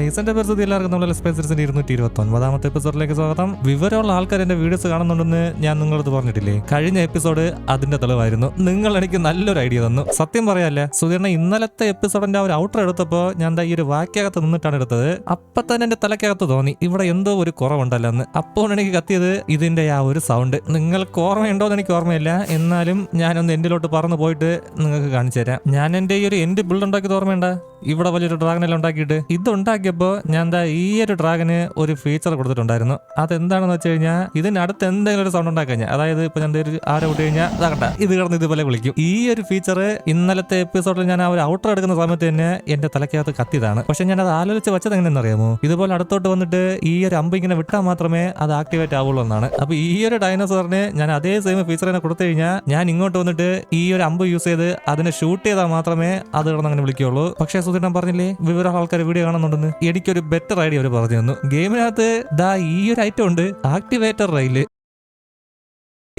Guys പരിസ്ഥിതി എല്ലാവർക്കും നമ്മൾ സ്പേസിന്റെ ഇരുന്നൂറ്റി ഇരുപത്തി ഒൻപതാമത്തെ എപ്പിസോഡിലേക്ക് സ്വാഗതം. വിവരമുള്ള ആൾക്കാർ എന്റെ വീഡിയോസ് കാണുന്നുണ്ടെന്ന് ഞാൻ നിങ്ങളത് പറഞ്ഞിട്ടില്ലേ? കഴിഞ്ഞ എപ്പിസോഡ് അതിന്റെ തെളിവായിരുന്നു. നിങ്ങൾ എനിക്ക് നല്ലൊരു ഐഡിയ തന്നു. സത്യം പറയാല്ലേ സുധീർണ ഇന്നലത്തെ എപ്പിസോഡിന്റെ ആ ഒരു ഔട്ടർ എടുത്തപ്പോൾ ഞാൻ ഈ ഒരു വാക്യകത്ത് നിന്നിട്ടാണ് എടുത്തത്. അപ്പൊ തന്നെ എന്റെ തലക്കകത്ത് തോന്നി ഇവിടെ എന്തോ ഒരു കുറവുണ്ടല്ലോ എന്ന് അപ്പോൾ എനിക്ക് കത്തിയത് ഇതിന്റെ ആ ഒരു സൗണ്ട് നിങ്ങൾക്ക് ഓർമ്മയുണ്ടോ എന്ന് എനിക്ക് ഓർമ്മയില്ല. എന്നാലും ഞാനൊന്ന് എന്റിലോട്ട് പറന്ന് പോയിട്ട് നിങ്ങൾക്ക് കാണിച്ചു തരാം. ഞാൻ എന്റെ ഈ ഒരു എൻഡ് ബിൽഡ് ഉണ്ടാക്കിയത് ഓർമ്മയുണ്ട? ഇവിടെ വലിയൊരു ഡ്രാഗനെല്ലാം ഉണ്ടാക്കിയിട്ട്. ഇത് ഉണ്ടാക്കിയപ്പോ ഞാൻ എന്താ ഈ ഒരു ഡ്രാഗന് ഒരു ഫീച്ചർ കൊടുത്തിട്ടുണ്ടായിരുന്നു. അതെന്താണെന്ന് വെച്ച് കഴിഞ്ഞാൽ ഇതിനടുത്ത് എന്തെങ്കിലും ഒരു സൗണ്ട് ഉണ്ടാക്കാൻ അതായത് ഇപ്പൊ ഞാൻ ഒരു ആരോ വിട്ട് കഴിഞ്ഞാൽ അതാകട്ടെ ഇത് കിടന്ന് ഇതുപോലെ വിളിക്കും. ഈ ഒരു ഫീച്ചർ ഇന്നലത്തെ എപ്പിസോഡിൽ ഞാൻ ആ ഒരു ഔട്ടർ എടുക്കുന്ന സമയത്ത് തന്നെ എന്റെ തലക്കകത്ത് കത്തിയതാണ്. പക്ഷെ ഞാൻ അത് ആലോചിച്ച് വെച്ചത് എങ്ങനെയെന്ന് അറിയാമോ? ഇതുപോലെ അടുത്തോട്ട് വന്നിട്ട് ഈ ഒരു അമ്പ് ഇങ്ങനെ വിട്ടാൽ മാത്രമേ അത് ആക്ടിവേറ്റ് ആവുള്ളൂ എന്നാണ്. അപ്പൊ ഈ ഒരു ഡൈനോസറിന് ഞാൻ അതേ സെയിം ഫീച്ചർ തന്നെ കൊടുത്തു കഴിഞ്ഞാൽ ഞാൻ ഇങ്ങോട്ട് വന്നിട്ട് ഈ ഒരു അമ്പ് യൂസ് ചെയ്ത് അതിനെ ഷൂട്ട് ചെയ്താൽ മാത്രമേ അത് കിടന്ന് അങ്ങനെ വിളിക്കുള്ളൂ പക്ഷേ സുധീരൻ പറഞ്ഞില്ലേ വിവരം ആൾക്കാർ വീഡിയോ കാണുന്നുണ്ടെന്ന്? എനിക്കൊരു ബെറ്റർ ഐഡിയ അവർ പറഞ്ഞു തന്നു ഗെയിമിനകത്ത് ദാ ഈ ഒരു ഐറ്റം ഉണ്ട് ആക്ടിവേറ്റർ റെയിൽ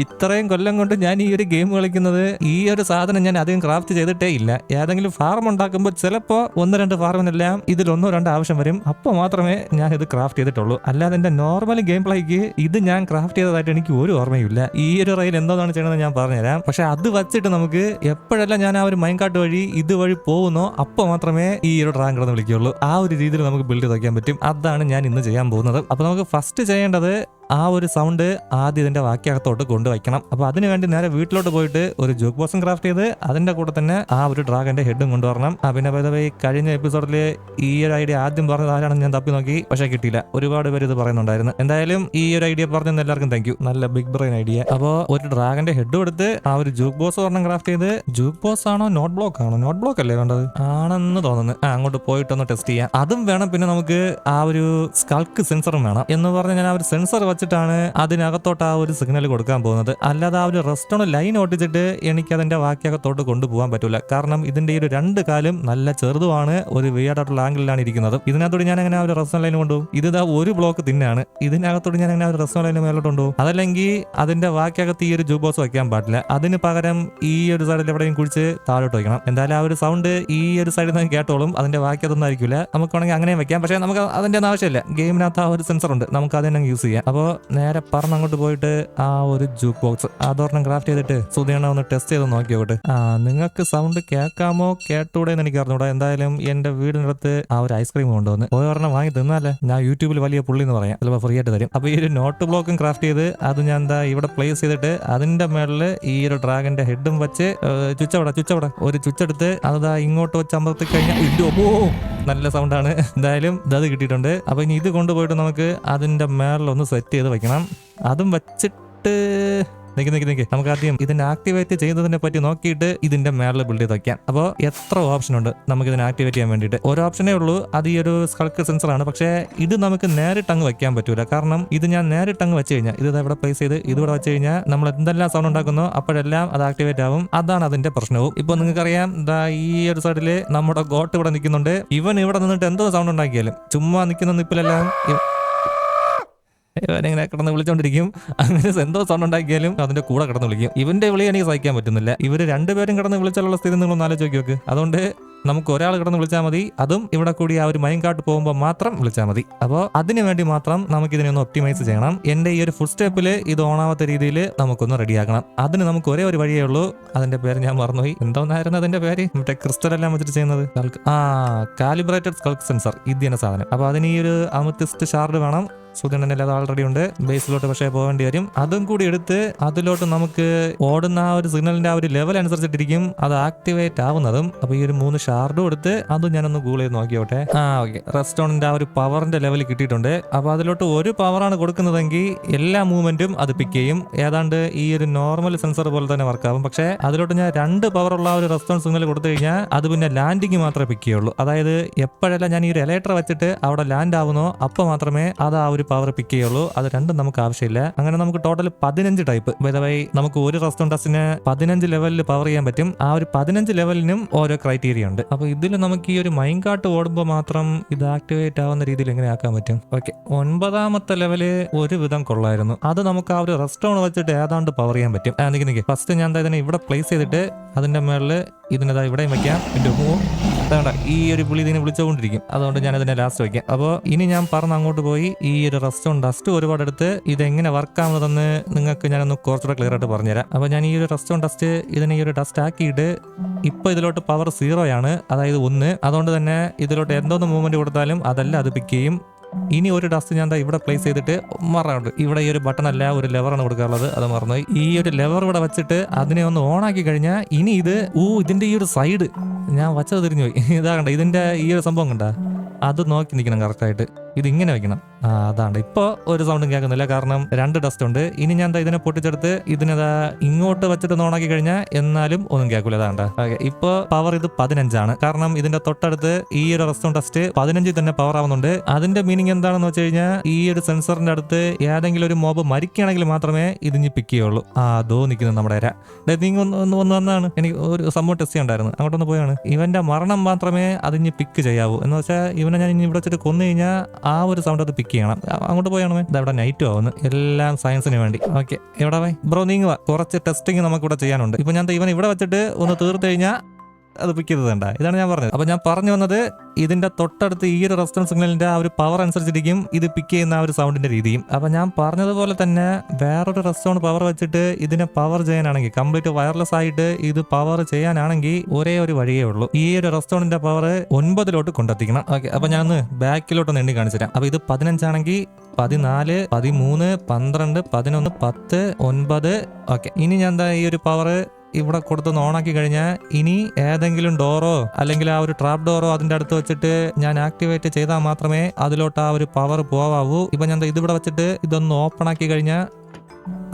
ഇത്രയും കൊല്ലം കൊണ്ട് ഞാൻ ഈ ഒരു ഗെയിം കളിക്കുന്നത് ഈ ഒരു സാധനം ഞാൻ അധികം ക്രാഫ്റ്റ് ചെയ്തിട്ടേ ഇല്ല. ഏതെങ്കിലും ഫാർം ഉണ്ടാക്കുമ്പോൾ ചിലപ്പോൾ ഒന്ന് രണ്ട് ഫാർമിനെല്ലാം ഇതിൽ ഒന്നോ രണ്ടോ ആവശ്യം വരും. അപ്പോൾ മാത്രമേ ഞാൻ ഇത് ക്രാഫ്റ്റ് ചെയ്തിട്ടുള്ളൂ. അല്ലാതെ എന്റെ നോർമൽ ഗെയിം പ്ലേക്ക് ഇത് ഞാൻ ക്രാഫ്റ്റ് ചെയ്തതായിട്ട് എനിക്ക് ഒരു ഓർമ്മയില്ല ഈ ഒരു റെയിൽ എന്തോന്നാണ് ചെയ്യണമെന്ന് ഞാൻ പറഞ്ഞുതരാം. പക്ഷേ അത് വച്ചിട്ട് നമുക്ക് എപ്പോഴെല്ലാം ഞാൻ ആ ഒരു മൈൻകാട്ട് വഴി ഇതുവഴി പോകുന്നോ അപ്പോൾ മാത്രമേ ഈ ഒരു ഡ്രാഗൺ കിടന്ന് വിളിക്കുകയുള്ളൂ. ആ ഒരു രീതിയിൽ നമുക്ക് ബിൽഡ് ചെയ്ത് വയ്ക്കാൻ പറ്റും. അതാണ് ഞാൻ ഇന്ന് ചെയ്യാൻ പോകുന്നത്. അപ്പോൾ നമുക്ക് ഫസ്റ്റ് ചെയ്യേണ്ടത് ആ ഒരു സൗണ്ട് ആദ്യം ഇതിന്റെ വാക്യകത്തോട്ട് കൊണ്ടുവയ്ക്കണം. അപ്പോൾ അതിന് വേണ്ടി നേരെ വീട്ടിലോട്ട് പോയിട്ട് ഒരു ജോക്ക് ബോക്സും ക്രാഫ്റ്റ് ചെയ്ത് അതിന്റെ കൂടെ തന്നെ ആ ഒരു ഡ്രാഗന്റെ ഹെഡും കൊണ്ടുവരണം. ആ പിന്നെ ഈ കഴിഞ്ഞ എപ്പിസോഡിൽ ഈ ഒരു ഐഡിയ ആദ്യം പറഞ്ഞത് ആരാണെന്ന് ഞാൻ തപ്പി നോക്കി പക്ഷേ കിട്ടിയില്ല. ഒരുപാട് പേര് ഇത് പറയുന്നുണ്ടായിരുന്നു. എന്തായാലും ഈ ഒരു ഐഡിയ പറഞ്ഞ എല്ലാവർക്കും താങ്ക് നല്ല ബിഗ് ബ്രെയിൻ ഐഡിയ അപ്പോൾ ഒരു ഡ്രാഗന്റെ ഹെഡ് എടുത്ത് ആ ഒരു ജൂക്ക് ബോസ് ഒരെണ്ണം ക്രാഫ്റ്റ് ചെയ്ത് ജൂക്ക് ബോസ് ആണോ നോട്ട് ബ്ലോക്ക് ആണോ? നോട്ട് ബ്ലോക്ക് അല്ലേ വേണ്ടത്? ആണെന്ന് തോന്നുന്നു. ആ അങ്ങോട്ട് പോയിട്ടൊന്ന് ടെസ്റ്റ് ചെയ്യാം. അതും വേണം പിന്നെ നമുക്ക് ആ ഒരു സ്കൾക്ക് സെൻസറും വേണം. എന്ന് പറഞ്ഞ് ഞാൻ ആ ഒരു സെൻസർ വെച്ചിട്ടാണ് അതിനകത്തോട്ട് ആ ഒരു സിഗ്നൽ കൊടുക്കാൻ പോകുന്നത്. അല്ലാതെ ആ ഒരു ഓൺ ലൈൻ ഓട്ടിച്ചിട്ട് എനിക്ക് അതിന്റെ വാക്യകത്തോട്ട് കൊണ്ടുപോകാൻ പറ്റില്ല കാരണം ഇതിന്റെ ഈ ഒരു രണ്ട് കാലും നല്ല ചെറുതുമാണ് ഒരു വിയർഡായിട്ടുള്ള ആംഗിളിലാണ് ഇരിക്കുന്നത്. ഇതിനകത്തോട് ഞാൻ അങ്ങനെ ആ ഒരു റെസ്റ്റോൺ ലൈൻ കൊണ്ടുപോകും. ഇത് ഒരു ബ്ലോക്ക് തിന്നാണ്. ഇതിനകത്തോട് ഞാൻ അങ്ങനെ ആ ഒരു റെസ്റ്റോൺ ലൈൻ മേലോട്ട് കൊണ്ടുപോകും. അതല്ലെങ്കിൽ അതിന്റെ വാക്യകത്ത് ഈ ഒരു ജൂബോസ് വയ്ക്കാൻ പാടില്ല. അതിന് പകരം ഈ ഒരു സൈഡിൽ എവിടെയും കുഴിച്ച് താഴോട്ട് വയ്ക്കണം. എന്തായാലും ആ ഒരു സൗണ്ട് ഈ ഒരു സൈഡിൽ നിന്ന് കേട്ടോളും. അതിന്റെ അതൊന്നും ആയിരിക്കില്ല. നമുക്ക് വേണമെങ്കിൽ അങ്ങനെയും വെക്കാം. പക്ഷേ നമുക്ക് ഒന്നും ആവശ്യമില്ല. ഗെയിമിനകത്ത് ആ ഒരു സെൻസർ ഉണ്ട്. നമുക്ക് അത് തന്നെ യൂസ് ചെയ്യാം. അപ്പോൾ നേരെ പറന്ന് അങ്ങോട്ട് പോയിട്ട് ആ ഒരു ജൂക്ക് ബോക്സ് അതോർണം ക്രാഫ്റ്റ് ചെയ്തിട്ട് സുധീണ ഒന്ന് ടെസ്റ്റ് ചെയ്ത് നോക്കിയോട്ട് ആ നിങ്ങൾക്ക് സൗണ്ട് കേൾക്കാമോ? കേട്ടൂടെ എന്ന് എനിക്ക് അറിഞ്ഞൂടാ എന്തായാലും എന്റെ വീടിനടുത്ത് ആ ഒരു ഐസ്ക്രീം കൊണ്ടുവന്ന് ഒരെണ്ണം വാങ്ങി തിന്നാലേ ഞാൻ യൂട്യൂബിൽ വലിയ പുള്ളി എന്ന് പറയാം. ചിലപ്പോൾ ഫ്രീ ആയിട്ട് തരും. അപ്പൊ ഈ ഒരു നോട്ട് ബ്ലോക്കും ക്രാഫ്റ്റ് ചെയ്ത് അത് ഞാൻ എന്താ ഇവിടെ പ്ലേസ് ചെയ്തിട്ട് അതിന്റെ മേളിൽ ഈ ഒരു ഡ്രാഗന്റെ ഹെഡും വെച്ച് ചുച്ചവിടെ ചുച്ചവിടെ. ഒരു ചുച്ചെടുത്ത് അതാ ഇങ്ങോട്ട് വെച്ച് അമർത്തി കഴിഞ്ഞാൽ നല്ല നല്ല സൗണ്ടാണ് എന്തായാലും ഇത് കിട്ടിയിട്ടുണ്ട്. അപ്പൊ ഇനി ഇത് കൊണ്ടുപോയിട്ട് നമുക്ക് അതിന്റെ മേളിലൊന്ന് സെറ്റ് ചെയ്ത് വെക്കണം. അതും വെച്ചിട്ട് നിക്ക് നിക്ക് നിക്ക്. നമുക്ക് ആദ്യം ഇതിന്റെ ആക്ടിവേറ്റ് ചെയ്യുന്നതിനെ പറ്റി നോക്കിയിട്ട് ഇതിന്റെ മേളിൽ ബിൽഡ് ചെയ്ത് വെക്കാം. അപ്പോൾ എത്ര ഓപ്ഷൻ ഉണ്ട് നമുക്ക് ഇതിനെ ആക്ടിവേറ്റ് ചെയ്യാൻ വേണ്ടിയിട്ട്? ഒരു ഓപ്ഷനേ ഉള്ളൂ. അത് ഈ ഒരു സ്കൾക്ക് സെൻസറാണ് പക്ഷേ ഇത് നമുക്ക് നേരിട്ട് അങ്ങ് വെക്കാൻ പറ്റൂല. കാരണം ഇത് ഞാൻ നേരിട്ട് അങ്ങ് വെച്ച് കഴിഞ്ഞാൽ ഇത് ഇവിടെ പ്ലേസ് ചെയ്ത് ഇതിവിടെ വെച്ച് കഴിഞ്ഞാൽ നമ്മൾ എന്തെല്ലാം സൗണ്ട് ഉണ്ടാക്കുന്നോ അപ്പോഴെല്ലാം അത് ആക്ടിവേറ്റ് ആവും. അതാണ് അതിന്റെ പ്രശ്നവും. ഇപ്പൊ നിങ്ങൾക്കറിയാം ദാ ഈ ഒരു സൈഡിൽ നമ്മുടെ ഗോട്ട് ഇവിടെ നിൽക്കുന്നുണ്ട്. ഇവൻ ഇവിടെ നിന്നിട്ട് എന്തോ സൗണ്ട് ഉണ്ടാക്കിയാലും ചുമ്മാ നിൽക്കുന്ന നിപ്പിലെല്ലാം ഇവനിങ്ങനെ കിടന്ന് വിളിച്ചോണ്ടിരിക്കും. അങ്ങനെ എന്തോ സൗണ്ട് ഉണ്ടാക്കിയാലും അതിന്റെ കൂടെ കിടന്ന് വിളിക്കും. ഇവന്റെ വിളി എനിക്ക് സഹിക്കാൻ പറ്റുന്നില്ല. ഇവർ രണ്ടുപേരും കിടന്ന് വിളിച്ചാലുള്ള സ്ഥിതി നിങ്ങളൊന്ന് ആലോചിച്ച് നോക്കി അതുകൊണ്ട് നമുക്ക് ഒരാൾ കിടന്ന് വിളിച്ചാൽ മതി. അതും ഇവിടെ കൂടി ആ ഒരു മൈൻകാട്ട് പോകുമ്പോൾ മാത്രം വിളിച്ചാൽ മതി. അപ്പോൾ അതിനു വേണ്ടി മാത്രം നമുക്ക് ഇതിനെ ഒന്ന് ഒപ്റ്റിമൈസ് ചെയ്യണം. എന്റെ ഈ ഒരു ഫുഡ് സ്റ്റെപ്പിൽ ഇത് ഓണാവാത്ത രീതിയിൽ നമുക്കൊന്ന് റെഡിയാക്കണം അതിന് നമുക്ക് ഒരേ ഒരു വഴിയേ ഉള്ളൂ. അതിന്റെ പേര് ഞാൻ മറന്നുപോയി. എന്തോന്നായിരുന്നു അതിന്റെ പേര്? മറ്റേ ക്രിസ്റ്റൽ എല്ലാം വെച്ചിട്ട് ചെയ്യുന്നത്. ആ കാലിബ്രേറ്റഡ് സ്കൾക്ക് സെൻസർ ഇത് തന്നെ സാധനം. അപ്പോൾ അതിന് ഈ ഒരു അമത്തിസ്റ്റ് ഷാർഡ് വേണം. സുധീണന്റെ അത് ആൾറെഡി ഉണ്ട് ബേസിലോട്ട് പക്ഷേ പോകേണ്ടി വരും. അതും കൂടി എടുത്ത് അതിലോട്ട് നമുക്ക് ഓടുന്ന ആ ഒരു സിഗ്നലിന്റെ ആ ഒരു ലെവൽ അനുസരിച്ചിട്ടിരിക്കും. അത് ആക്ടിവേറ്റ് ആവുന്നതും. അപ്പൊ ഈ ഒരു മൂന്ന് ഷാർഡും എടുത്ത് അതും ഞാനൊന്ന് ഗൂഗിൾ ചെയ്ത് നോക്കിയോട്ടെ. ആ ഓക്കെ റെസ്റ്റോറന്റിന്റെ ആ ഒരു പവറിന്റെ ലെവൽ കിട്ടിയിട്ടുണ്ട്. അപ്പൊ അതിലോട്ട് ഒരു പവറാണ് കൊടുക്കുന്നതെങ്കിൽ എല്ലാ മൂവ്മെന്റും അത് പിക്ക് ചെയ്യും. ഏതാണ്ട് ഈ ഒരു നോർമൽ സെൻസർ പോലെ തന്നെ വർക്ക് ആവും. പക്ഷേ അതിലോട്ട് ഞാൻ രണ്ട് പവറുള്ള ഉള്ള ഒരു റെസ്റ്റോറന്റ് സിഗ്നൽ കൊടുത്തു കഴിഞ്ഞാൽ അത് പിന്നെ ലാൻഡിങ് മാത്രമേ പിക്ക് ചെയ്യുള്ളൂ. അതായത് എപ്പോഴെല്ലാം ഞാൻ ഈ ഒരു എലക്ട്ര വെച്ചിട്ട് അവിടെ ലാൻഡ് ആവുന്നോ അപ്പോൾ മാത്രമേ അത് ആ ഒരു പവർ പിക്ക് ചെയ്യുള്ളൂ. അത് രണ്ടും നമുക്ക് ആവശ്യമില്ല. അങ്ങനെ നമുക്ക് ടോട്ടൽ പതിനഞ്ച് ടൈപ്പ് വൈ നമുക്ക് ഒരു റെസ്റ്റോറന്റസിന് പതിനഞ്ച് ലെവലിൽ പവർ ചെയ്യാൻ പറ്റും. ആ ഒരു പതിനഞ്ച് ലെവലിനും ഓരോ ക്രൈറ്റീരിയ ഉണ്ട്. അപ്പോൾ ഇതിൽ നമുക്ക് ഈ ഒരു മൈൻ കാർട്ട് ഓടുമ്പോൾ മാത്രം ഇത് ആക്ടിവേറ്റ് ആവുന്ന രീതിയിൽ എങ്ങനെ ആക്കാൻ പറ്റും? ഓക്കെ ഒൻപതാമത്തെ ലെവൽ ഒരു വിധം കൊള്ളായിരുന്നു. അത് നമുക്ക് ആ ഒരു റെസ്റ്റോൺ വെച്ചിട്ട് ഏതാണ്ട് പവർ ചെയ്യാൻ പറ്റും. ഫസ്റ്റ് ഞാൻ ഇതിനെ ഇവിടെ പ്ലേസ് ചെയ്തിട്ട് അതിന്റെ മേളിൽ ഇതിനെതാ ഇവിടെയും വെക്കാം. എന്റെ വേണ്ട ഈ ഒരു പുള്ളി ഇതിനെ വിളിച്ചുകൊണ്ടിരിക്കും. അതുകൊണ്ട് ഞാൻ ഇതിനെ ലാസ്റ്റ് വയ്ക്കാം അപ്പോൾ ഇനി ഞാൻ പറഞ്ഞ അങ്ങോട്ട് പോയി. ഈ ഒരു റെസ്റ്റോറന്റ് ഡസ്റ്റ് ഒരുപാട് എടുത്ത് ഇതെങ്ങനെ വർക്ക് ആവുന്നതെന്ന് നിങ്ങൾക്ക് ഞാനൊന്ന് കുറച്ചുകൂടെ ക്ലിയർ ആയിട്ട് പറഞ്ഞുതരാം. അപ്പോൾ ഞാൻ ഈ ഒരു റെസ്റ്റോറന്റ് ഡസ്റ്റ് ഇതിനെ ഈ ഒരു ഡസ്റ്റ് ആക്കിയിട്ട് ഇപ്പോൾ ഇതിലോട്ട് പവർ സീറോ ആണ്. അതായത് ഒന്ന്. അതുകൊണ്ട് തന്നെ ഇതിലോട്ട് എന്തോന്ന് മൂവ്മെന്റ് കൊടുത്താലും അതല്ല അത് പിക്ക് ചെയ്യും. ഇനി ഒരു ഡസ്റ്റ് ഞാൻ ഇവിടെ പ്ലേസ് ചെയ്തിട്ട് മറന്നുണ്ട് ഇവിടെ ഈ ഒരു ബട്ടൺ അല്ല ഒരു ലെവറാണ് കൊടുക്കാറുള്ളത്. അത് മറന്നു ഈ ഒരു ലെവർ ഇവിടെ വെച്ചിട്ട് അതിനെ ഒന്ന് ഓൺ ആക്കി കഴിഞ്ഞാൽ ഇനി ഇത് ഊ ഇതിന്റെ ഈ ഒരു സൈഡ് ഞാൻ വച്ചത് തിരിഞ്ഞു പോയി. ഇതാ കണ്ട ഇതിന്റെ ഈ ഒരു സംഭവം കണ്ട? അത് നോക്കി നിൽക്കണം കറക്റ്റായിട്ട് ഇത് ഇങ്ങനെ വെക്കണം അതാണ് ഇപ്പോൾ ഒരു സൗണ്ടും കേൾക്കുന്നില്ല. കാരണം രണ്ട് ഡസ്റ്റ് ഉണ്ട്. ഇനി ഞാൻ ഇതിനെ പൊട്ടിച്ചെടുത്ത് ഇതിനെതാ ഇങ്ങോട്ട് വെച്ചിട്ട് ഓണാക്കി കഴിഞ്ഞാൽ എന്നാലും ഒന്നും കേൾക്കില്ല അതാണ്ട്. ഓക്കെ ഇപ്പോൾ പവർ ഇത് പതിനഞ്ചാണ്. കാരണം ഇതിന്റെ തൊട്ടടുത്ത് ഈ ഒരു റെസ്റ്റോറന്റ് ടെസ്റ്റ് പതിനഞ്ചിൽ തന്നെ പവർ ആവുന്നുണ്ട്. അതിന്റെ മീനിങ് എന്താണെന്ന് വെച്ച് കഴിഞ്ഞാൽ ഈ ഒരു സെൻസറിന്റെ അടുത്ത് ഏതെങ്കിലും ഒരു മോബ് മരിക്കുകയാണെങ്കിൽ മാത്രമേ ഇതിഞ്ഞ് പിക്ക് ചെയ്യുള്ളൂ. ആ അതോ നിൽക്കുന്നത് നമ്മുടെ ഇര. ഒന്ന് ഒന്ന് വന്ന് വന്നാണ് എനിക്ക് ഒരു സംഭവം ടെസ്റ്റ് ചെയ്യണ്ടായിരുന്നു അങ്ങോട്ടൊന്ന് പോയാണ്. ഇവന്റെ മരണം മാത്രമേ അതിഞ്ഞ് പിക്ക് ചെയ്യാവൂ. എന്ന് വെച്ചാൽ ഇവനെ ഞാൻ ഇനി ഇവിടെ വെച്ചിട്ട് കൊന്നു കഴിഞ്ഞാൽ ആ ഒരു സൗണ്ട് അത് പിക്ക് ചെയ്യണം. അങ്ങോട്ട് പോയാണോ ഇത് അവിടെ നൈറ്റ് ആവുന്നു. എല്ലാം സയൻസിന് വേണ്ടി. ഓക്കെ എവിടെ പോയി? ബ്രോ നീങ്ങുക കുറച്ച് ടെസ്റ്റിംഗ് നമുക്ക് ഇവിടെ ചെയ്യാനുണ്ട്. ഇപ്പൊ ഞാൻ ഇവൻ ഇവിടെ വെച്ചിട്ട് ഒന്ന് തീർത്തു കഴിഞ്ഞാൽ അത് പിക്ക് ചെയ്ത് ഇതാണ് ഞാൻ പറഞ്ഞത്. അപ്പൊ ഞാൻ പറഞ്ഞു വന്നത് ഇതിന്റെ തൊട്ടടുത്ത് ഈ ഒരു റെസ്റ്റോറന്റ് സിഗ്നലിന്റെ ആ ഒരു പവർ അനുസരിച്ചിരിക്കും ഇത് പിക്ക് ചെയ്യുന്ന ആ ഒരു സൗണ്ടിന്റെ രീതിയും. അപ്പൊ ഞാൻ പറഞ്ഞതുപോലെ തന്നെ വേറൊരു റെസ്റ്റോറന്റ് പവർ വെച്ചിട്ട് ഇതിനെ പവർ ചെയ്യാനാണെങ്കിൽ കംപ്ലീറ്റ് വയർലെസ് ആയിട്ട് ഇത് പവർ ചെയ്യാനാണെങ്കിൽ ഒരേ ഒരു വഴിയേ ഉള്ളൂ. ഈ ഒരു റെസ്റ്റോണിന്റെ പവർ ഒൻപതിലോട്ട് കൊണ്ടെത്തിക്കണം. ഓക്കെ അപ്പൊ ഞാൻ ഒന്ന് എണ്ണി കാണിച്ചു തരാം. അപ്പൊ ഇത് പതിനഞ്ചാണെങ്കിൽ പതിനാല് പതിമൂന്ന് പന്ത്രണ്ട് പതിനൊന്ന് പത്ത് ഒൻപത്. ഓക്കെ ഇനി ഞാൻ എന്താ ഈ ഒരു പവർ ഇവിടെ കൊടുത്തൊന്ന് ഓണാക്കി കഴിഞ്ഞാൽ ഇനി ഏതെങ്കിലും ഡോറോ അല്ലെങ്കിൽ ആ ഒരു ട്രാപ്പ് ഡോറോ അതിന്റെ അടുത്ത് വെച്ചിട്ട് ഞാൻ ആക്ടിവേറ്റ് ചെയ്താൽ മാത്രമേ അതിലോട്ട് ആ ഒരു പവർ പോവാവൂ. ഇപ്പൊ ഞാൻ ഇതിവിടെ വെച്ചിട്ട് ഇതൊന്ന് ഓപ്പൺ ആക്കി കഴിഞ്ഞാൽ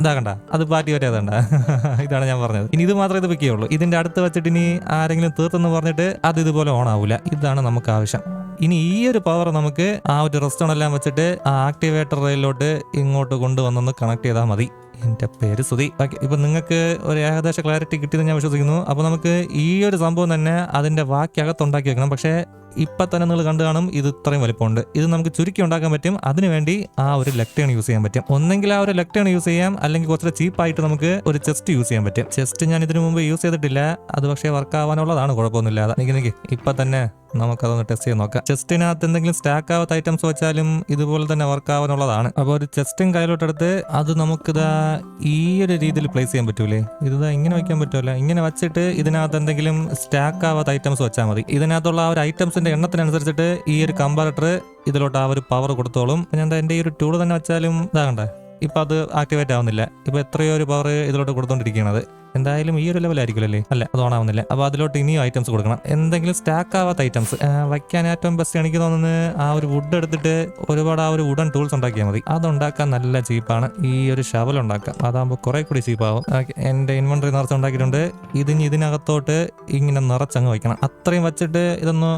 ഇതാകണ്ട അത് പാറ്റി പറ്റാതണ്ട ഇതാണ് ഞാൻ പറഞ്ഞത്. ഇനി ഇത് മാത്രമേ ഇത് വെക്കുകയുള്ളൂ. ഇതിന്റെ അടുത്ത് വെച്ചിട്ട് ഇനി ആരെങ്കിലും തീർത്തെന്ന് പറഞ്ഞിട്ട് അത് ഇതുപോലെ ഓൺ ആവില്ല ഇതാണ് നമുക്ക് ആവശ്യം. ഇനി ഈ ഒരു പവർ നമുക്ക് ആ ഒരു റെസ്റ്റോറന്റ് എല്ലാം വെച്ചിട്ട് ആ ആക്ടിവേറ്റർ റെയിലോട്ട് ഇങ്ങോട്ട് കൊണ്ടുവന്നൊന്ന് കണക്ട് ചെയ്താൽ മതി. എന്റെ പേര് സുധി. ഓക്കെ ഇപ്പം നിങ്ങൾക്ക് ഒരു ഏകദേശ ക്ലാരിറ്റി കിട്ടിയെന്ന് ഞാൻ വിശ്വസിക്കുന്നു. അപ്പോൾ നമുക്ക് ഈ ഒരു സംഭവം തന്നെ അതിന്റെ ബാക്കി അകത്തുണ്ടാക്കി വെക്കണം. പക്ഷേ ഇപ്പൊ തന്നെ നിങ്ങൾ കണ്ടു കാണും ഇത് ഇത്രയും വലിപ്പമുണ്ട്. ഇത് നമുക്ക് ചുരുക്കി ഉണ്ടാക്കാൻ പറ്റും. അതിനുവേണ്ടി ആ ഒരു ലെക്ടേൺ യൂസ് ചെയ്യാൻ പറ്റും. ഒന്നെങ്കിൽ ആ ഒരു ലെക്ടേൺ യൂസ് ചെയ്യാം. അല്ലെങ്കിൽ കുറച്ചുകൂടെ ചീപ്പായിട്ട് നമുക്ക് ഒരു ചെസ്റ്റ് യൂസ് ചെയ്യാൻ പറ്റും. ചെസ്റ്റ് ഞാൻ ഇതിനു മുമ്പ് യൂസ് ചെയ്തിട്ടില്ല. അത് പക്ഷേ വർക്ക് ആവാനുള്ളതാണ്. കുഴപ്പമൊന്നുമില്ലാതെ നിക്ക് നിക്ക്. ഇപ്പം തന്നെ നമുക്കതൊന്ന് ടെസ്റ്റ് ചെയ്ത് നോക്കാം. ചെസ്റ്റിനകത്ത് എന്തെങ്കിലും സ്റ്റാക്ക് ആവാത്ത ഐറ്റംസ് വെച്ചാലും ഇതുപോലെ തന്നെ വർക്ക് ആവാനുള്ളതാണ്. അപ്പോൾ ഒരു ചെസ്റ്റും കയ്യിലോട്ടെടുത്ത് അത് നമുക്കിതാ ഈ ഒരു രീതിയിൽ പ്ലേസ് ചെയ്യാൻ പറ്റൂലേ? ഇതാ ഇങ്ങനെ വെക്കാൻ പറ്റുമല്ലോ ഇങ്ങനെ വെച്ചിട്ട് ഇതിനകത്ത് എന്തെങ്കിലും സ്റ്റാക്ക് ആവാത്ത ഐറ്റംസ് വെച്ചാൽ മതി. ഇതിനകത്തുള്ള ആ ഒരു ഐറ്റംസിന്റെ എണ്ണത്തിനനുസരിച്ചിട്ട് ഈ ഒരു കമ്പാരറ്റർ ഇതിലോട്ട് ആ ഒരു പവർ കൊടുത്തോളും. ഞാൻ എന്താ എന്റെ ഈ ഒരു ടൂൾ തന്നെ വെച്ചാലും ഇതാകണ്ടേ. ഇപ്പം അത് ആക്ടിവേറ്റ് ആവുന്നില്ല. ഇപ്പോൾ എത്രയോ ഒരു പവർ ഇതിലോട്ട് കൊടുത്തോണ്ടിരിക്കുകയാണത് എന്തായാലും ഈ ഒരു ലെവൽ ലെവലായിരിക്കുമല്ലേ അല്ല? അത് ഓൺ ആവുന്നില്ല. അപ്പോൾ അതിലോട്ട് ഇനിയും ഐറ്റംസ് കൊടുക്കണം. എന്തെങ്കിലും സ്റ്റാക്ക് ആവാത്ത ഐറ്റംസ് വയ്ക്കാൻ ഏറ്റവും ബെസ്റ്റ് എനിക്ക് തോന്നുന്നത് ആ ഒരു വുഡ് എടുത്തിട്ട് ഒരുപാട് ആ ഒരു വുഡൻ ടൂൾസ് ഉണ്ടാക്കിയാൽ മതി. അതുണ്ടാക്കാൻ നല്ല ചീപ്പാണ് ഈ ഒരു ഷവൽ ഉണ്ടാക്കാം. അതാകുമ്പോൾ കുറെ കൂടി ചീപ്പാവും എന്റെ ഇൻവെന്ററി നിറച്ച് ഉണ്ടാക്കിയിട്ടുണ്ട്. ഇതിന് ഇതിനകത്തോട്ട് ഇങ്ങനെ നിറച്ചങ്ങ് വയ്ക്കണം. അത്രയും വെച്ചിട്ട് ഇതൊന്ന്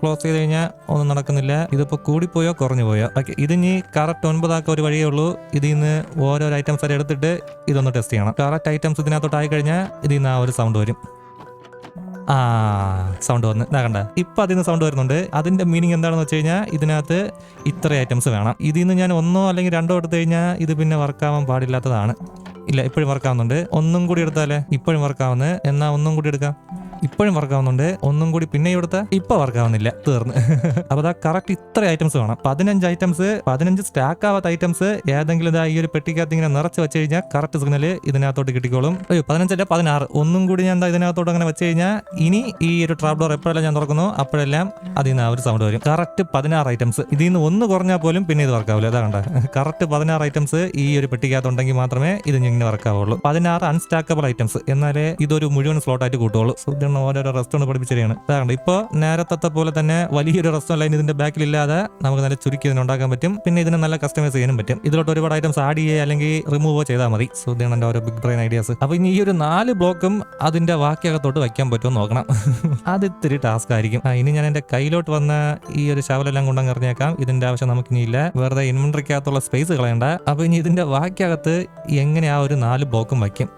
ക്ലോസ് ചെയ്ത് കഴിഞ്ഞാൽ ഒന്നും നടക്കുന്നില്ല. ഇതിപ്പോൾ കൂടിപ്പോയോ കുറഞ്ഞു പോയോ ഓക്കെ ഇതിനി കറക്റ്റ് ഒൻപതാക്ക ഒരു വഴിയേ ഉള്ളൂ. ഇതിൽ നിന്ന് ഓരോ ഐറ്റംസ് വരെ എടുത്തിട്ട് ഇതൊന്ന് ടെസ്റ്റ് ചെയ്യണം. കറക്റ്റ് ഐറ്റംസ് ഇതിനകത്തോട്ട് ആയി കഴിഞ്ഞാൽ ഇതിൽ ആ ഒരു സൗണ്ട് വരും. ആ സൗണ്ട് വന്ന്. ഇതാ കണ്ട. ഇപ്പം അതിൽ നിന്ന് സൗണ്ട് വരുന്നുണ്ട്. അതിന്റെ മീനിങ് എന്താണെന്ന് വെച്ച് കഴിഞ്ഞാൽ ഇതിനകത്ത് ഇത്ര ഐറ്റംസ് വേണം. ഇതിൽ നിന്ന് ഞാൻ ഒന്നോ അല്ലെങ്കിൽ രണ്ടോ എടുത്തു കഴിഞ്ഞാൽ ഇത് പിന്നെ വർക്കാവാൻ പാടില്ലാത്തതാണ്. ഇല്ല ഇപ്പോഴും വർക്കാവുന്നുണ്ട് ഒന്നും കൂടി എടുത്താലേ ഇപ്പോഴും വർക്കാവുന്നത് എന്നാൽ ഒന്നും കൂടി എടുക്കാം? ഇപ്പോഴും വർക്ക് ആവുന്നുണ്ട് ഒന്നും കൂടി പിന്നെ ഇവിടുത്തെ ഇപ്പൊ വർക്ക് ആവുന്നില്ല തീർന്ന്. അപ്പൊ അതാ കറക്റ്റ് ഇത്ര ഐറ്റംസ് വേണം. പതിനഞ്ച് ഐറ്റംസ് പതിനഞ്ച് സ്റ്റാക്ക് ആവാത്ത ഐറ്റംസ് ഏതെങ്കിലും ഇതാ ഈ ഒരു പെട്ടിക്കകത്ത് ഇങ്ങനെ നിറച്ച് വെച്ച് കഴിഞ്ഞാൽ കറക്റ്റ് സിഗ്നൽ ഇതിനകത്തോട്ട് കിട്ടിക്കോളും. അയ്യോ പതിനഞ്ചല്ല പതിനാറ്. ഒന്നും കൂടി ഞാൻ എന്താ ഇതിനകത്തോട്ട് അങ്ങനെ വെച്ച് കഴിഞ്ഞാൽ ഇനി ഈ ഒരു ട്രാപ്പ് എപ്പോഴെല്ലാം ഞാൻ തുറക്കുന്നു അപ്പോഴെല്ലാം അതിൽ നിന്ന് ആ ഒരു സൗണ്ട് വരും. കറക്റ്റ് പതിനാറ് ഐറ്റംസ് ഇതിൽ നിന്ന് ഒന്ന് കുറഞ്ഞാൽ പോലും പിന്നെ ഇത് വർക്കാവില്ല അതാ കണ്ട? കറക്റ്റ് പതിനാറ് ഐറ്റംസ് ഈ ഒരു പെട്ടിക്കകത്ത് ഉണ്ടെങ്കിൽ മാത്രമേ ഇത് ഇങ്ങനെ വർക്കാവുള്ളൂ പതിനാറ് അൺസ്റ്റാക്കബിൾ ഐറ്റംസ് എന്നാലേ ഇതൊരു മുഴുവൻ സ്ലോട്ടായിട്ട് കൂട്ടുള്ളൂ സുധീർണ ഓരോരോ റെസ്റ്റോറന്റ് പഠിപ്പിച്ചതാണ് കാരണം ഇപ്പോൾ നേരത്തെ പോലെ തന്നെ വലിയൊരു റെസ്റ്റോറന്റ് ലൈൻ ഇതിന്റെ ബാക്കിൽ ഇല്ലാതെ നമുക്ക് നല്ല ചുരുക്കി ഇതിന് ഉണ്ടാക്കാൻ പറ്റും. പിന്നെ ഇതിനെ നല്ല കസ്റ്റമൈസ് ചെയ്യാനും പറ്റും. ഇതിലോട്ട് ഒരുപാട് ഐറ്റംസ് ആഡ് ചെയ്യുക അല്ലെങ്കിൽ റിമൂവോ ചെയ്താൽ മതി. സോ ഇതാണ് എന്റെ ഓരോ ബിഗ് ബ്രെയിൻ ഐഡിയാസ് അപ്പോൾ ഇനി ഈ ഒരു നാല് ബ്ലോക്കും അതിന്റെ വാക്കിയകത്തോട്ട് വയ്ക്കാൻ പറ്റുമോ നോക്കണം. അത് ഇത്തിരി ടാസ്ക് ആയിരിക്കും. ഇനി ഞാൻ എന്റെ കയ്യിലോട്ട് വന്ന ഈ ഒരു ശവലെല്ലാം കൊണ്ടങ്ങ് എറിഞ്ഞേക്കാം. ഇതിന്റെ ആവശ്യം നമുക്കിനിയില്ല. വെറുതെ ഇൻവെൻട്രിക്കകത്തുള്ള സ്പേസ് കളയണ്ട. അപ്പോൾ ഇനി ഇതിന്റെ വാക്കിയകത്ത് എങ്ങനെ ആ ഒരു നാല് ബ്ലോക്കും വയ്ക്കും?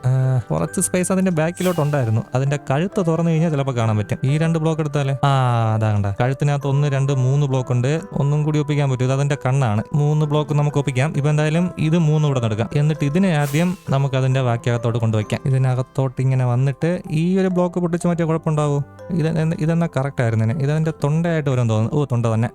കുറച്ച് സ്പേസ് അതിന്റെ ബാക്കിലോട്ട് ഉണ്ടായിരുന്നു അതിന്റെ കഴുത്ത് തുറന്നു കഴിഞ്ഞാൽ ചിലപ്പോൾ കാണാൻ പറ്റും. ഈ രണ്ട് ബ്ലോക്ക് എടുത്താലേ? ആ അതാ കണ്ട. കഴുത്തിനകത്ത് ഒന്ന് രണ്ട് മൂന്ന് ബ്ലോക്ക് ഉണ്ട്. ഒന്നും കൂടി ഒപ്പിക്കാൻ പറ്റും. അതിന്റെ കണ്ണാണ്. മൂന്ന് ബ്ലോക്ക് നമുക്ക് ഒപ്പിക്കാം. ഇപ്പൊ എന്തായാലും ഇത് മൂന്ന് ഇവിടെ നടക്കാം എന്നിട്ട് ഇതിനെ ആദ്യം നമുക്ക് അതിന്റെ വാക്കിയകത്തോട്ട് കൊണ്ടുവയ്ക്കാം ഇതിനകത്തോട്ട് ഇങ്ങനെ വന്നിട്ട് ഈ ഒരു ബ്ലോക്ക് പൊട്ടിച്ച് മാറ്റിയ കുഴപ്പമുണ്ടാവോ? ഇത് ഇതെന്നാ കറക്റ്റ് ആയിരുന്നേനെ ഇതെന്റെ തൊണ്ടയായിട്ട് വരും തോന്നുന്നു. ഓ തൊണ്ട തന്നെ.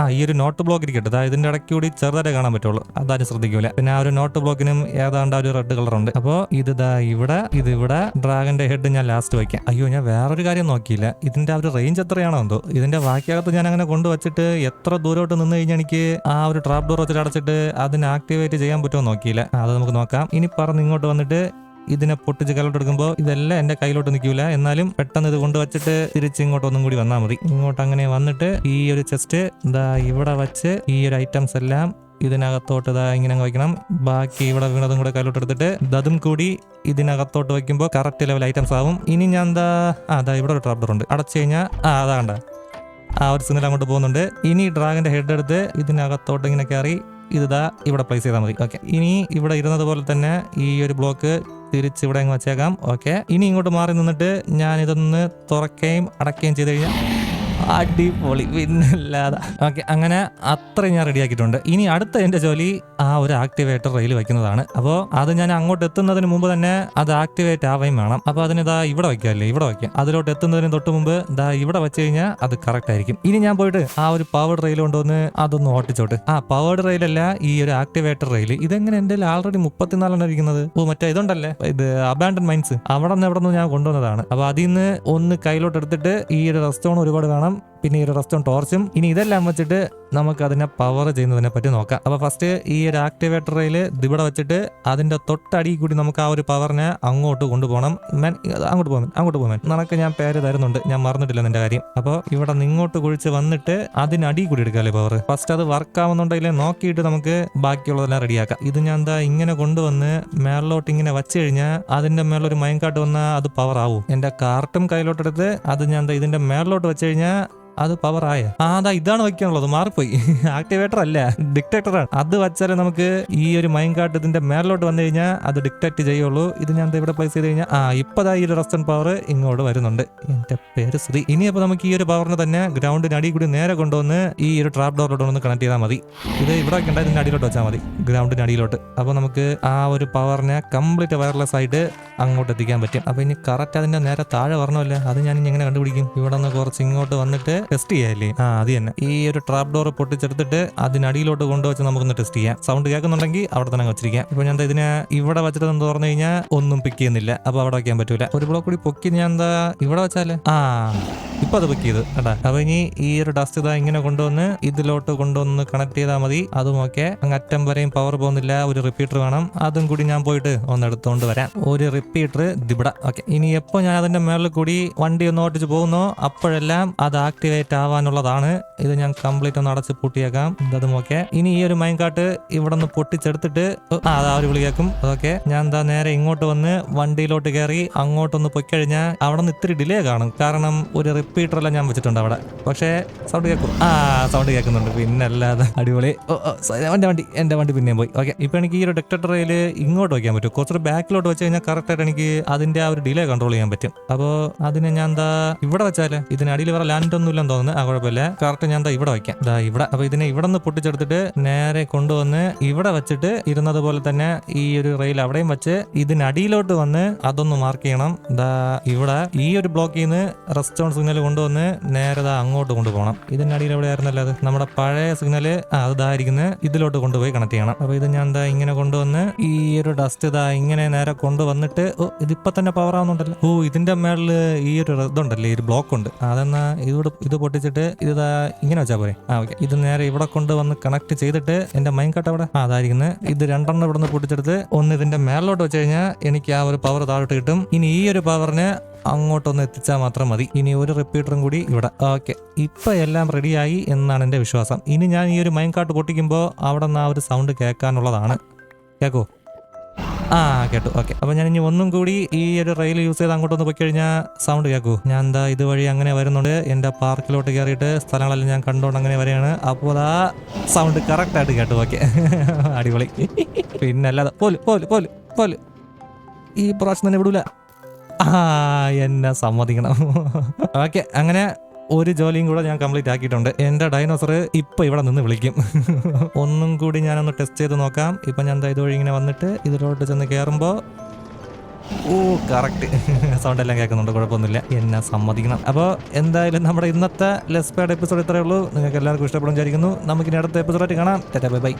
ആ, ഈ ഒരു നോട്ട് ബ്ലോക്ക് ഇരിക്കട്ടെ. അതായത് ഇതിന്റെ ഇടയ്ക്ക് കൂടി ചെറുതായിട്ട് കാണാൻ പറ്റുള്ളൂ. അതാരും ശ്രദ്ധിക്കൂല. പിന്നെ ആ ഒരു നോട്ട് ബ്ലോക്കിനും ഏതാണ്ട് ഒരു റെഡ് കളർ ഉണ്ട്. അപ്പോൾ ഇത് ദാ ഇവിടെ ഇത് ഇവിടെ ഡ്രാഗന്റെ ഹെഡ് ഞാൻ ലാസ്റ്റ് വയ്ക്കാം. അയ്യോ ഞാൻ വേറൊരു കാര്യം നോക്കിയില്ല. ഇതിന്റെ ആ ഒരു റേഞ്ച് എത്രയാണോ എന്തോ. ഇതിന്റെ ബാക്കിയകത്ത് ഞാൻ അങ്ങനെ കൊണ്ടുവച്ചിട്ട് എത്ര ദൂരോട്ട് നിന്ന് കഴിഞ്ഞാൽ എനിക്ക് ആ ഒരു ട്രാപ്പ് ഡോർ വെച്ചിട്ട് അടച്ചിട്ട് അതിനെ ആക്ടിവേറ്റ് ചെയ്യാൻ പറ്റുമോ നോക്കിയില്ല. അത് നമുക്ക് നോക്കാം. ഇനി പറഞ്ഞ് ഇങ്ങോട്ട് വന്നിട്ട് ഇതിനെ പൊട്ടിച്ച് കയ്യിലോട്ട് എടുക്കുമ്പോൾ ഇതെല്ലാം എന്റെ കയ്യിലോട്ട് നിൽക്കില്ല എന്നാലും പെട്ടെന്ന് ഇത് കൊണ്ടുവച്ചിട്ട് തിരിച്ച് ഇങ്ങോട്ട് ഒന്നും കൂടി വന്നാൽ മതി. ഇങ്ങോട്ട് അങ്ങനെ വന്നിട്ട് ഈ ഒരു ചെസ്റ്റ് ഇതാ ഇവിടെ വച്ച് ഈ ഒരു ഐറ്റംസ് എല്ലാം ഇതിനകത്തോട്ട് ഇതാ ഇങ്ങനെ വയ്ക്കണം. ബാക്കി ഇവിടെ വീണതും കൂടെ കയ്യിലോട്ട് എടുത്തിട്ട് ഇതും കൂടി ഇതിനകത്തോട്ട് വയ്ക്കുമ്പോൾ കറക്റ്റ് ലെവൽ ഐറ്റംസ് ആവും. ഇനി ഞാൻ എന്താ ആ അതാ ഇവിടെ ഒരു ട്രാപ്ഡർ ഉണ്ട്. അടച്ചു കഴിഞ്ഞാൽ ആ അതാ കണ്ട. ആ ഒരു സിഗ്നൽ അങ്ങോട്ട് പോകുന്നുണ്ട്. ഇനി ഡ്രാഗന്റെ ഹെഡ് എടുത്ത് ഇതിനകത്തോട്ട് ഇങ്ങനെ കയറി ഇതാ ഇവിടെ പ്ലേസ് ചെയ്താൽ മതി. ഓക്കെ ഇനി ഇവിടെ ഇരുന്നത് പോലെ തന്നെ ഈ ഒരു ബ്ലോക്ക് തിരിച്ച് ഇവിടെ അങ്ങ് വച്ചേക്കാം. ഓക്കെ ഇനി ഇങ്ങോട്ട് മാറി നിന്നിട്ട് ഞാൻ ഇതൊന്ന് തുറക്കുകയും അടക്കുകയും ചെയ്ത് കഴിഞ്ഞാൽ അടിപൊളി. പിന്നല്ലാതെ. ഓക്കെ അങ്ങനെ അത്രയും ഞാൻ റെഡിയാക്കിയിട്ടുണ്ട്. ഇനി അടുത്ത എന്റെ ജോലി ആ ഒരു ആക്ടിവേറ്റർ റെയിൽ വെക്കുന്നതാണ് അപ്പോൾ അത് ഞാൻ അങ്ങോട്ട് എത്തുന്നതിന് മുമ്പ് തന്നെ അത് ആക്ടിവേറ്റ് ആവുകയും വേണം. അപ്പോൾ അതിന് ഇതാ ഇവിടെ വയ്ക്കാമല്ലേ ഇവിടെ വയ്ക്കാം അതിലോട്ട് എത്തുന്നതിന് തൊട്ട് മുമ്പ് ഇതാ ഇവിടെ വെച്ച് കഴിഞ്ഞാൽ അത് കറക്റ്റ് ആയിരിക്കും. ഇനി ഞാൻ പോയിട്ട് ആ ഒരു പവർഡ് റെയിൽ കൊണ്ടുവന്ന് അതൊന്ന് ഓട്ടിച്ചോട്ട് ആ പവർഡ് റെയിലല്ല ഈ ഒരു ആക്ടിവേറ്റർ റെയിൽ ഇതെങ്ങനെ എന്റെ ആൾറെഡി മുപ്പത്തിനാലെണ്ണം ഇരിക്കുന്നത്? ഓ മറ്റേ ഇതുണ്ടല്ലേ? ഇത് അബാൻഡൻ മൈൻസ് അവിടെ നിന്ന് എവിടെ നിന്ന് ഞാൻ കൊണ്ടുവന്നതാണ്. അപ്പോൾ അതിൽ നിന്ന് ഒന്ന് കയ്യിലോട്ട് എടുത്തിട്ട് ഈ ഒരു റെസ്റ്റോറന്റ് ഒരുപാട് വേണം പിന്നെ ഈ ഒരു ടോർച്ചും. ഇനി ഇതെല്ലാം വെച്ചിട്ട് നമുക്ക് അതിനെ പവർ ചെയ്യുന്നതിനെ പറ്റി നോക്കാം. അപ്പൊ ഫസ്റ്റ് ഈ ഒരു ആക്ടിവേറ്റർ റെയിൽ ഇവിടെ വെച്ചിട്ട് അതിന്റെ തൊട്ടടി കൂടി നമുക്ക് ആ ഒരു പവറിനെ അങ്ങോട്ട് കൊണ്ടുപോകണം. മെൻ അങ്ങോട്ട് പോകാൻ അങ്ങോട്ട് പോകാൻ. നിനക്ക് ഞാൻ പേര് തരുന്നുണ്ട്. ഞാൻ മറന്നിട്ടില്ല നിന്റെ കാര്യം. അപ്പോൾ ഇവിടെ നിങ്ങോട്ട് കുഴിച്ച് വന്നിട്ട് അതിനടി കൂടി എടുക്കാല്ലേ പവർ ഫസ്റ്റ് അത് വർക്ക് ആവുന്നുണ്ടെങ്കിൽ നോക്കിയിട്ട് നമുക്ക് ബാക്കിയുള്ളതെല്ലാം റെഡിയാക്കാം ഇത് ഞാൻ എന്താ ഇങ്ങനെ കൊണ്ടുവന്ന് മേളിലോട്ട് ഇങ്ങനെ വെച്ച് കഴിഞ്ഞാൽ അതിന്റെ മേളിലൊരു മയങ്കാട്ട് വന്നാൽ അത് പവർ ആവും. എന്റെ കാർട്ടും കയ്യിലോട്ടെടുത്ത് അത് ഞാൻ എന്താ ഇതിന്റെ മേളിലോട്ട് വെച്ച് കഴിഞ്ഞാൽ അത് പവർ ആയ. ആ അതാ ഇതാണ് വയ്ക്കാനുള്ളത്. മാറിപ്പോയി. ആക്ടിവേറ്റർ അല്ല ഡിക്റ്റേറ്ററാണ് അത് വച്ചാലേ നമുക്ക് ഈ ഒരു മൈൻ കാർഡ് ഇതിന്റെ മേലോട്ട് വന്നു കഴിഞ്ഞാൽ അത് ഡിക്റ്റേറ്റ് ചെയ്യുള്ളൂ. ഇത് ഞാൻ ഇവിടെ പ്ലേസ് ചെയ്ത് കഴിഞ്ഞാൽ ആ ഇപ്പതാ ഈ ഒരു റെസ്റ്റൻ പവർ ഇങ്ങോട്ട് വരുന്നുണ്ട്. എന്റെ പേര് ശ്രീ. ഇനി അപ്പൊ നമുക്ക് ഈ ഒരു പവറിനെ തന്നെ ഗ്രൗണ്ടിന് അടി കൂടി നേരെ കൊണ്ടുവന്ന് ഈ ഒരു ട്രാപ്പ് ഡോറിലോട്ട് ഒന്ന് കണക്ട് ചെയ്താൽ മതി. ഇത് ഇവിടെ വെക്കണ്ട ഇതിന്റെ അടിയിലോട്ട് വെച്ചാൽ മതി. ഗ്രൗണ്ടിന് അടിയിലോട്ട്. അപ്പൊ നമുക്ക് ആ ഒരു പവറിനെ കംപ്ലീറ്റ് വയർലെസ് ആയിട്ട് അങ്ങോട്ട് എത്തിക്കാൻ പറ്റും. അപ്പൊ ഇനി കറക്റ്റ് അതിന്റെ നേരെ താഴെ വരണമല്ലേ. അത് ഞാൻ ഇനി എങ്ങനെ കണ്ടുപിടിക്കും? ഇവിടെ നിന്ന് കുറച്ച് ഇങ്ങോട്ട് വന്നിട്ട് ടെസ്റ്റ് ചെയ്യാല്ലേ? ആ അത് തന്നെ. ഈ ഒരു ട്രാപ്പ് ഡോർ പൊട്ടിച്ചെടുത്തിട്ട് അതിനടിയിലോട്ട് കൊണ്ടുവച്ച് നമുക്കൊന്ന് ടെസ്റ്റ് ചെയ്യാം. സൗണ്ട് കേൾക്കുന്നുണ്ടെങ്കിൽ അവിടെ തന്നെ വെച്ചിരിക്കാം. ഇപ്പൊ ഞാൻ ഇതിനെ ഇവിടെ വെച്ചിട്ട് എന്ന് പറഞ്ഞു കഴിഞ്ഞാൽ ഒന്നും പിക്ക് ചെയ്യുന്നില്ല. അപ്പൊ അവിടെ വെക്കാൻ പറ്റൂല. ഒരു ബ്ലോക്ക് കൂടി പൊക്കി ഞാൻ എന്താ ഇവിടെ വെച്ചാൽ? ആ. ഇപ്പൊ അത് ബുക്ക് ചെയ്ത് കേട്ടാ അപ്പൊ ഇനി ഈ ഒരു ഡസ്റ്റ് ഇതാ ഇങ്ങനെ കൊണ്ടുവന്ന് ഇതിലോട്ട് കൊണ്ടുവന്ന് കണക്ട് ചെയ്താൽ മതി. അതും ഓക്കെ അങ്ങ് അറ്റം വരെയും പവർ പോകുന്നില്ല. ഒരു റിപ്പീറ്റർ വേണം. അതും കൂടി ഞാൻ പോയിട്ട് ഒന്ന് എടുത്തുകൊണ്ട് വരാം. ഒരു റിപ്പീറ്റർ ദിബിട ഓക്കെ ഇനി എപ്പോ ഞാൻ അതിന്റെ മേളിൽ കൂടി വണ്ടി ഒന്ന് ഓട്ടിച്ച് പോകുന്നോ അപ്പോഴെല്ലാം അത് ആക്ടിവേറ്റ് ആവാനുള്ളതാണ്. ഇത് ഞാൻ കംപ്ലീറ്റ് ഒന്ന് അടച്ച് പൂട്ടിയേക്കാം. ഇതും ഓക്കെ ഇനി ഈ ഒരു മൈൻകാട്ട് ഇവിടെ നിന്ന് പൊട്ടിച്ചെടുത്തിട്ട് ആ അതാ ഒരു വിളി അതൊക്കെ ഞാൻ എന്താ നേരെ ഇങ്ങോട്ട് വന്ന് വണ്ടിയിലോട്ട് കയറി അങ്ങോട്ടൊന്ന് പൊയ്ക്കഴിഞ്ഞാൽ അവിടെ നിന്ന് ഇത്തിരി ഡിലേ കാണും. കാരണം ഒരു റിപ്പീറ്റർ എല്ലാം ഞാൻ വെച്ചിട്ടുണ്ട് അവിടെ. പക്ഷേ സൗണ്ട് കേൾക്കും ആ സൗണ്ട് കേൾക്കുന്നുണ്ട് പിന്നെ അല്ലാതെ അടിപൊളി എന്റെ വണ്ടി എന്റെ വണ്ടി പിന്നെയും പോയി. ഓക്കെ ഇപ്പൊ എനിക്ക് ഈ ഒരു ഡെക്ടർ റെയിൽ ഇങ്ങോട്ട് വയ്ക്കാൻ പറ്റും. കുറച്ചൊരു ബാക്കിലോട്ട് വെച്ച് കഴിഞ്ഞാൽ കറക്റ്റ് ആയിട്ട് എനിക്ക് അതിന്റെ ആ ഒരു ഡിലേ കൺട്രോൾ ചെയ്യാൻ പറ്റും. അപ്പോൾ അതിനെ ഞാൻ എന്താ ഇവിടെ വെച്ചാൽ ഇതിനടിയിൽ വേറെ ലാൻഡ് ഒന്നും ഇല്ലെന്ന് തോന്നുന്നു. ആ കുഴപ്പമില്ല. കറക്റ്റ് ഞാൻ എന്താ ഇവിടെ വയ്ക്കാം. ദാ ഇവിടെ. അപ്പോൾ ഇതിനെ ഇവിടെ നിന്ന് പൊട്ടിച്ചെടുത്തിട്ട് നേരെ കൊണ്ടുവന്ന് ഇവിടെ വെച്ചിട്ട് ഇരുന്നത് പോലെ തന്നെ ഈ ഒരു റെയിൽ അവിടെയും വെച്ച് ഇതിനടിയിലോട്ട് വന്ന് അതൊന്ന് മാർക്ക് ചെയ്യണം. ദാ ഇവിടെ ഈ ഒരു ബ്ലോക്കിൽ നിന്ന് റെസ്റ്റോൺ സിഗ്നൽ കൊണ്ടുവന്ന് നേരെ ദാ അങ്ങോട്ട് കൊണ്ടുപോകണം. ഇതിനടിയിൽ എവിടെ ആയിരുന്നല്ലോ അത്? നമ്മുടെ പഴയ സിഗ്നൽ അത് ഇതായിരിക്കുന്ന ഇതിലോട്ട് കൊണ്ടുപോയി കണക്ട് ചെയ്യണം. അപ്പൊ ഇത് ഞാൻ എന്താ ഇങ്ങനെ കൊണ്ടുവന്ന് ഈ ഒരു ഡസ്റ്റ് ഇതാ ഇങ്ങനെ നേരെ കൊണ്ടുവന്നിട്ട് ഓ ഇതിപ്പോ തന്നെ പവർ ആവുന്നുണ്ടല്ലോ. ഓ ഇതിന്റെ മേളിൽ ഈ ഒരു ഇതുണ്ടല്ലേ ഈ ഒരു ബ്ലോക്ക് ഉണ്ട്. അതെന്നാ ഇതോട് ഇത് പൊട്ടിച്ചിട്ട് ഇത് ഇങ്ങനെ വെച്ചാ പോരെ? ആ ഓക്കെ. ഇത് നേരെ ഇവിടെ കൊണ്ടുവന്ന് കണക്ട് ചെയ്തിട്ട് എന്റെ മൈൻ കട്ട് അവിടെ ആ അതായിരിക്കുന്നത് ഇത് രണ്ടെണ്ണം ഇവിടെ നിന്ന് പൊട്ടിച്ചെടുത്ത് ഒന്ന് ഇതിന്റെ മേളിലോട്ട് വെച്ച് കഴിഞ്ഞാൽ എനിക്ക് ആ ഒരു പവർ താഴോട്ട് കിട്ടും. ഇനി ഈ ഒരു പവറിനെ അങ്ങോട്ടൊന്ന് എത്തിച്ചാൽ മാത്രം മതി. ഇനി ഒരു റിപ്പീറ്ററും കൂടി ഇവിടെ. ഓക്കെ ഇപ്പൊ എല്ലാം റെഡിയായി എന്നാണ് എന്റെ വിശ്വാസം. ഇനി ഞാൻ ഈ ഒരു മൈൻ കാട്ട് പൊട്ടിക്കുമ്പോൾ അവിടെ നിന്ന് ആ ഒരു സൗണ്ട് കേൾക്കാനുള്ളതാണ്. കേക്കോ? ആ കേട്ടു. ഓക്കെ അപ്പൊ ഞാൻ ഇനി ഒന്നും കൂടി ഈ ഒരു റെയിൽ യൂസ് ചെയ്ത് അങ്ങോട്ടൊന്ന് പോയി കഴിഞ്ഞാൽ സൗണ്ട് കേൾക്കൂ ഞാൻ എന്താ ഇതുവഴി അങ്ങനെ വരുന്നുണ്ട്. എന്റെ പാർക്കിലോട്ട് കയറിയിട്ട് സ്ഥലങ്ങളെല്ലാം ഞാൻ കണ്ടുകൊണ്ട് അങ്ങനെ വരികയാണ്. അപ്പോൾ ആ സൗണ്ട് കറക്റ്റ് ആയിട്ട് കേട്ടു. ഓക്കെ അടിപൊളി. പിന്നെ അല്ലാതെ പോൽ പോൽ പോൽ പോൽ. ഈ പ്രാവശ്യം തന്നെ വിടൂല. എന്നെ സമ്മതിക്കണം. ഓക്കെ അങ്ങനെ ഒരു ജോലിയും കൂടെ ഞാൻ കംപ്ലീറ്റ് ആക്കിയിട്ടുണ്ട്. എന്റെ ഡൈനോസർ ഇപ്പൊ ഇവിടെ നിന്ന് വിളിക്കും. ഒന്നും കൂടി ഞാനൊന്ന് ടെസ്റ്റ് ചെയ്ത് നോക്കാം. ഇപ്പൊ ഞാൻ ഇതുവഴി ഇങ്ങനെ വന്നിട്ട് ഇതിലോട്ട് ചെന്ന് കയറുമ്പോൾ ഓ കറക്റ്റ് സൗണ്ട് എല്ലാം കേൾക്കുന്നുണ്ട് കുഴപ്പമൊന്നുമില്ല. എന്നെ സമ്മതിക്കണം. അപ്പോൾ എന്തായാലും നമ്മുടെ ഇന്നത്തെ ലെസ്പേഡ് എപ്പിസോഡ് ഇത്രയേ ഉള്ളൂ. നിങ്ങൾക്ക് എല്ലാവർക്കും ഇഷ്ടപ്പെടും വിചാരിക്കുന്നു. നമുക്കിനി അടുത്ത എപ്പിസോഡായിട്ട് കാണാം. Bye bye.